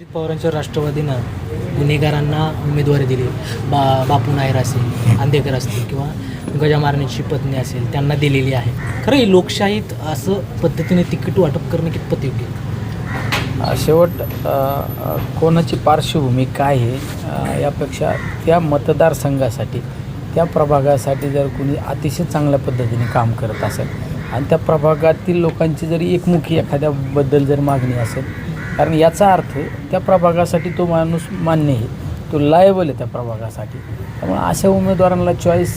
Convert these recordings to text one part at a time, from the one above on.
अजित पवारांच्या राष्ट्रवादीनं गुन्हेगारांना उमेदवारी दिली. बा बापू नायर असेल आंदेकर असतील किंवा गजामारणीची पत्नी असेल त्यांना दिलेली आहे. खरं ही लोकशाहीत असं पद्धतीने तिकीट वाटप करणं कितपत योग्य शेवट कोणाची पार्श्वभूमी काय आहे यापेक्षा त्या मतदारसंघासाठी त्या प्रभागासाठी जर कोणी अतिशय चांगल्या पद्धतीने काम करत असेल आणि त्या प्रभागातील लोकांची जरी एकमुखी एखाद्याबद्दल जर मागणी असेल कारण याचा अर्थ त्या प्रभागासाठी तो माणूस मान्य आहे. तो लायबल आहे त्या प्रभागासाठी. त्यामुळे अशा उमेदवारांना चॉईस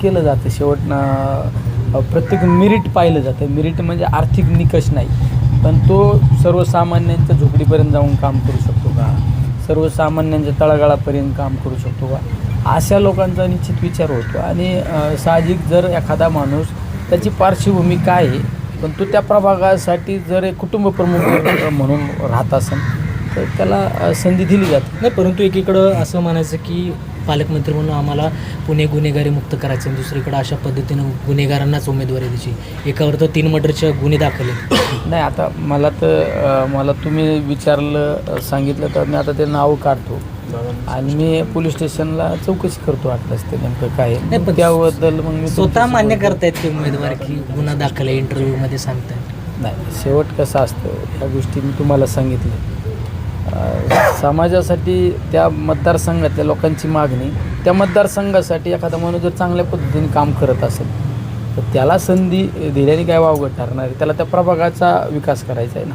केलं जातं. शेवटनं प्रत्येक मिरिट पाहिलं जातं. मिरिट म्हणजे आर्थिक निकष नाही. पण तो सर्वसामान्यांच्या झोपडीपर्यंत जाऊन काम करू शकतो का? सर्वसामान्यांच्या तळागाळापर्यंत काम करू शकतो का? अशा लोकांचा निश्चित विचार होतो. आणि साहजिक जर एखादा माणूस त्याची पार्श्वभूमी काय आहे पण तो त्या प्रभागासाठी जर एक कुटुंब प्रमुख म्हणून राहत असेल तर त्याला संधी दिली जाते. नाही परंतु एकीकडं असं म्हणायचं की पालकमंत्री म्हणून आम्हाला पुणे गुन्हेगारी मुक्त करायचं आणि दुसरीकडं अशा पद्धतीनं गुन्हेगारांनाच उमेदवारी द्यायची. एकावर तर तीन मर्डरचे गुन्हे दाखल आहेत. नाही आता मला तर मला तुम्ही विचारलं सांगितलं तर मी आता ते नाव काढतो. आणि मी पोलीस स्टेशनला चौकशी करतो वाटलंच ते नेमकं काय आहे. नाही, पण त्याबद्दल मग मी स्वतः तुमच्याशी मान्य बोलतो. करतायत ते उमेदवार की गुन्हा दाखल आहे इंटरव्ह्यूमध्ये सांगतायत नाही शेवट कसं असतं ह्या गोष्टी मी तुम्हाला सांगितल्या अ, समाजासाठी त्या मतदारसंघातल्या लोकांची मागणी त्या मतदारसंघासाठी एखादा माणूस जर चांगल्या पद्धतीने काम करत असेल तर त्याला संधी दिल्याने काय वावगं ठरणार आहे त्याला त्या प्रभागाचा विकास करायचा आहे ना